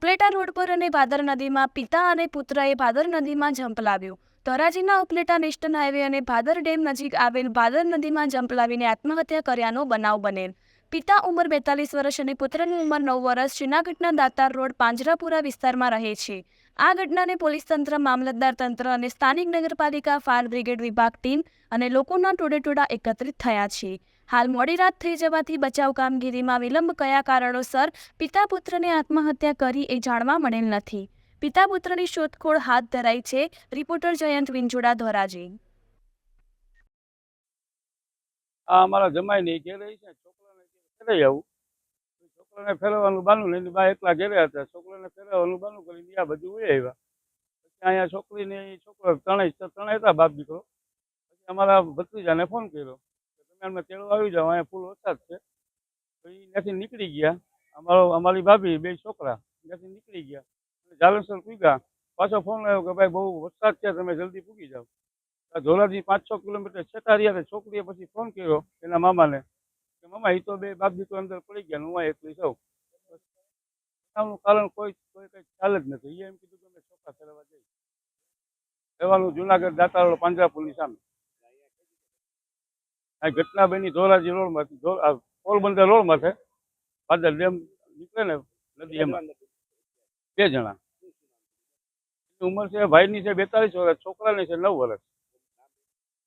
Upleta road પર અને ભાદર નદીમાં પિતા અને પુત્રએ ભાદર નદીમાં જંપ લાવ્યો. ધોરાજીના ઉપલેટા નેશનલ હાઈવે અને ભાદર ડેમ નજીક આવેલ ભાદર નદીમાં જંપ લાવીને આત્મહત્યા કર્યાનો બનાવ બનેલ. પિતા ઉંમર બેતાલીસ વર્ષ અને પુત્રની ઉંમર નવ વર્ષ જૂનાગઢના દાતાર રોડ પાંજરાપુરા વિસ્તારમાં રહે છે. આ ઘટનાને પોલીસ તંત્ર, મામલતદાર તંત્ર અને સ્થાનિક નગરપાલિકા, ફાયર બ્રિગેડ વિભાગ ટીમ અને લોકોના ટોળેટોડા એકત્રિત થયા છે. હાલ મોડી રાત થઈ જવાથી બચાવ કામગીરીમાં વિલંબ કયા કારણોસર પિતા પુત્રને આત્મહત્યા કરી એ જાણવા મળેલ નથી. પિતા પુત્રની શોધખોળ હાથ ધરાઈ છે, રિપોર્ટર જયંત વિંજોડા ધોરાજી. આ અમારા જમાઈ નહીં ઘેરે છે, છોકરાને ઘેરે આવું. છોકરાને ફેરવવાનું બાનું લઈને બા એકલા ઘેરે હતા. છોકરાને ફેરવવાનું બાનું કરીને આ બધું હોય આવ્યા. પછી અહીંયા છોકરીને છોકરો ત્રણેય ત્રણેય હતા બાપ દીકરો. પછી અમારા ભત્રીજાને ફોન કર્યો. તમે તેડવા આવી જાવ, અહીંયા ફૂલ વરસાદ છે. તો એ ત્યાંથી નીકળી ગયા. અમારો, અમારી ભાભી, બે છોકરા, ત્યાંથી નીકળી ગયા. જાલેશ્વર પૂગ્યા. પાછો ફોન આવ્યો કે ભાઈ, બહુ વરસાદ છે, તમે જલ્દી પૂગી જાઓ આ ધોરાજી પાંચ છ કિલોમીટર છેટા રહ્યા છોકરીએ પછી ફોન કર્યો એના મામાને કે મામા એ તો બે બાપ દીકરો અંદર પડી ગયા હું એકલી સૌ બનાવનું કારણ કોઈ કોઈ કઈ ખ્યાલ જ નથી. એમ કીધું કે અમે છોકરા ફેરવા જઈએ. રહેવાનું જુનાગઢ દાતારોડ પાંજરાપુરની સામે. આ ઘટના બની ધોરાજી રોડમાં પોરબંદર રોડમાં છે. પાદર ડેમ નીકળે ને નદી એમાં. બે જણા. ઉંમર છે ભાઈની છે બેતાલીસ વર્ષ, છોકરાની છે નવ વર્ષ.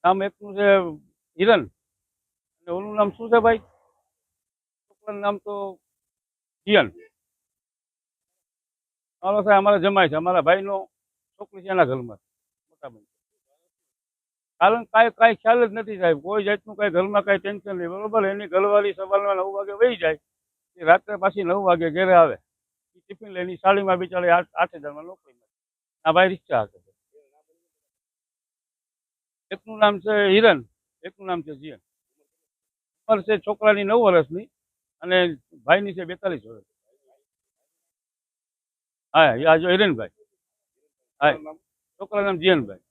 નામ એકનું છે હિરન. અને ઓનું નામ શું છે ભાઈ? છોકરાનું નામ તો જીયન મારો સાહેબ, અમારા જમાય છે. અમારા ભાઈનો છોકરી છે એના ઘરમાં. મોટા ભાઈ. કારણ કાંઈ કાંઈ ખ્યાલ જ નથી સાહેબ. કોઈ જાતનું કાંઈ ઘરમાં કાંઈ ટેન્શન નહીં. બરોબર? એની ઘરવાળી સવારમાં નવ વાગે વહી જાય. એ રાત્રે પાછી નવ વાગે ઘરે આવે. એ ટિફિન લઈને સાડીમાં બિચારી આઠ આઠ હજારમાં નોકરીમાં આ ભાઈ રિક્ષા હાકે એકનું નામ છે હિરન એકનું નામ છે જીયન. ઉંમર છે છોકરાની નવ વર્ષની અને ભાઈની છે બેતાલીસ વર્ષ હા આ જો હિરનભાઈ. હા. છોકરાનું નામ જીયનભાઈ.